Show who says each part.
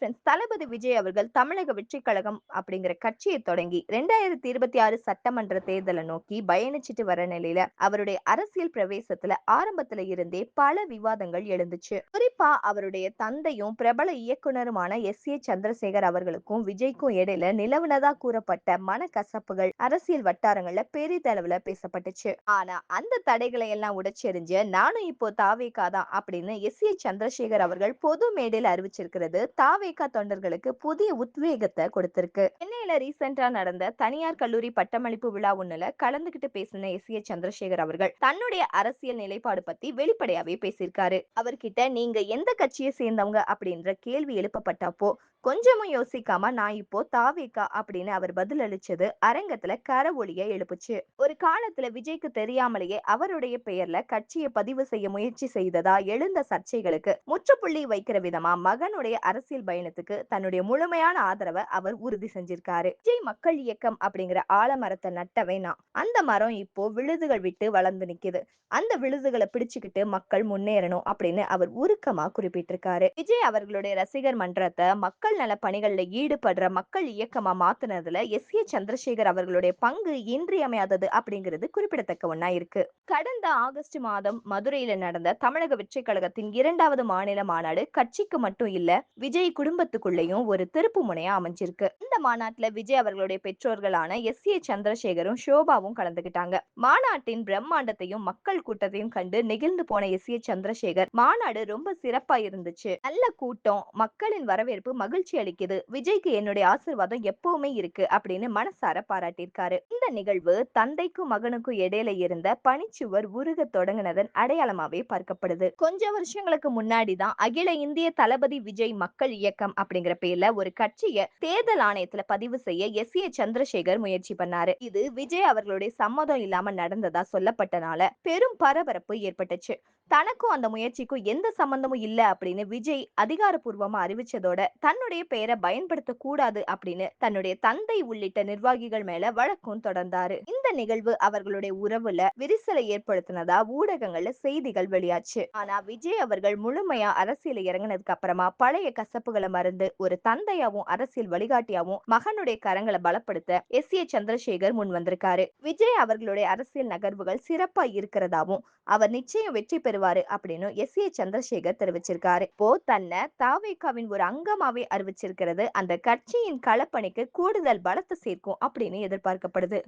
Speaker 1: Friends தளபதி விஜய் அவர்கள் தமிழக வெற்றி கழகம் அப்படிங்கிற கட்சியை தொடங்கி ரெண்டாயிரத்தி இருபத்தி ஆறு சட்டமன்ற தேர்தலை நோக்கி பயணிச்சிட்டு வர நிலையில அவருடைய அரசியல் பிரவேசத்துல ஆரம்பத்துல இருந்தே பல விவாதங்கள் எழுந்துச்சு. குறிப்பா அவருடைய தந்தையும் பிரபல இயக்குனருமான எஸ் ஏ சந்திரசேகர் அவர்களுக்கும் விஜய்க்கும் இடையில நிலவுனதா கூறப்பட்ட மனக்கசப்புகள் அரசியல் வட்டாரங்கள்ல பெரிதளவுல பேசப்பட்டுச்சு. ஆனா அந்த தடைகளை எல்லாம் உடைச்செறிஞ்சு நானும் இப்போ தாவேக்காதான் அப்படின்னு எஸ் ஏ சந்திரசேகர் அவர்கள் பொது மேடையில் அறிவிச்சிருக்கிறது தாவே தாவேகா தொண்டர்களுக்கு புதிய உத்வேகத்தை கொடுத்திருக்கு. சென்னையில ரீசெண்டா நடந்த தனியார் கல்லூரி பட்டமளிப்பு விழா ஒண்ணுல கலந்துகிட்டு பேசின எஸ். ஏ. சந்திரசேகர் அவர்கள் தன்னுடைய அரசியல் நிலைப்பாடு பத்தி வெளிப்படையாவே பேசியிருக்காரு. அவர்கிட்ட நீங்க எந்த கட்சியை சேர்ந்தவங்க அப்படின்ற கேள்வி எழுப்பப்பட்டப்போ கொஞ்சமும் யோசிக்காம நான் இப்போ தாவேகா அப்படின்னு அவர் பதில் அளிச்சது அரங்கத்துல கர ஒளிய எழுப்புச்சு. ஒரு காலத்துல விஜய்க்கு தெரியாமலேயே அவருடைய பெயர்ல கட்சியை பதிவு செய்ய முயற்சி செய்ததா எழுந்த சர்ச்சைகளுக்கு முற்றுப்புள்ளி வைக்கிற விதமா மகனுடைய அரசியல் பயணத்துக்கு தன்னுடைய முழுமையான ஆதரவை அவர் உறுதி செஞ்சிருக்காரு. விஜய் மக்கள் இயக்கம் அப்படிங்கிற ஆலமரத்தை நட்டவே நான். அந்த மரம் இப்போ விழுதுகள் விட்டு வளர்ந்து நிக்குது. அந்த விழுதுகளை பிடிச்சுக்கிட்டு மக்கள் முன்னேறணும் அப்படின்னு அவர் உருக்கமா குறிப்பிட்டிருக்காரு. விஜய் அவர்களுடைய ரசிகர் மன்றத்தை மக்கள் நல பணிகள்ல ஈடுபடுற மக்கள் இயக்கமா மாத்தினதுல எஸ். ஏ. சந்திரசேகர் அவர்களுடைய பங்கு இன்றியமையாதது அப்படிங்கிறது குறிப்பிடத்தக்க ஒன்னா இருக்கு. கடந்த ஆகஸ்ட் மாதம் மதுரையில நடந்த தமிழக வெற்றி கழகத்தின் இரண்டாவது மாநில மாநாடு கட்சிக்கு மட்டும் இல்ல விஜய் குடும்பத்துக்குள்ளேயும் ஒரு திருப்பு முனையா அமைஞ்சிருக்கு. இந்த மாநாட்டுல விஜய் அவர்களுடைய பெற்றோர்களான எஸ். ஏ. சந்திரசேகரும் ஷோபாவும் கலந்துகிட்டாங்க. மாநாட்டின் பிரம்மாண்டத்தையும் மக்கள் கூட்டத்தையும் கண்டு நெகிழ்ந்து போன எஸ். ஏ. சந்திரசேகர் மாநாடு ரொம்ப சிறப்பா இருந்துச்சு. நல்ல கூட்டம் மக்களின் வரவேற்பு மகிழ்ச்சி மகிழ்ச்சி அளிக்குது. விஜய்க்கு என்னுடைய ஆசிர்வாதம் எப்பவுமே இருக்கு அப்படின்னு மனசார பாராட்டியிருக்காரு. இந்த நிகழ்வு தந்தைக்கும் மகனுக்கும் இடையில இருந்த பனிச்சுவர் உருக தொடங்கினதன் அடையாளமாவே பார்க்கப்படுது. கொஞ்ச வருஷங்களுக்கு முன்னாடி தான் அகில இந்திய தளபதி விஜய் மக்கள் இயக்கம் அப்படிங்கிற பேர்ல ஒரு கட்சியை தேர்தல் ஆணையத்துல பதிவு செய்ய எஸ். ஏ. சந்திரசேகர் முயற்சி பண்ணாரு. இது விஜய் அவர்களுடைய சம்மதம் இல்லாம நடந்ததா சொல்லப்பட்டனால பெரும் பரபரப்பு ஏற்பட்டுச்சு. தனக்கும் அந்த முயற்சிக்கும் எந்த சம்பந்தமும் இல்லை அப்படின்னு விஜய் அதிகாரப்பூர்வமா அறிவிச்சதோட தன்னுடைய பெயரை பயன்படுத்த கூடாது அப்படின்னு தன்னுடைய தந்தை உள்ளிட்ட நிர்வாகிகள் மேல வழக்கும் தொடர்ந்தாரு. இந்த நிகழ்வு அவர்களுடைய உறவுல விரிசலை ஏற்படுத்தினதா ஊடகங்கள்ல செய்திகள் வெளியாச்சு. ஆனா விஜய் அவர்கள் முழுமையா அரசியல் இறங்கினதுக்கு அப்புறமா பழைய கசப்புகளை மறந்து ஒரு தந்தையாவும் அரசியல் வழிகாட்டியாவும் மகனுடைய கரங்களை பலப்படுத்த எஸ். ஏ. சந்திரசேகர் முன் வந்திருக்காரு விஜய் அவர்களுடைய அரசியல் நகர்வுகள் சிறப்பா இருக்கிறதாவும் அவர் நிச்சயம் வெற்றி வருவாரு அப்படின்னு எஸ். ஏ. சந்திரசேகர் தெரிவிச்சிருக்காரு. போ தன்னை தாவேகாவின் ஒரு அங்கமாவே அறிவிச்சிருக்கிறது. அந்த கட்சியின் களப்பணிக்கு கூடுதல் பலத்தை சேர்க்கும் அப்படின்னு எதிர்பார்க்கப்படுது.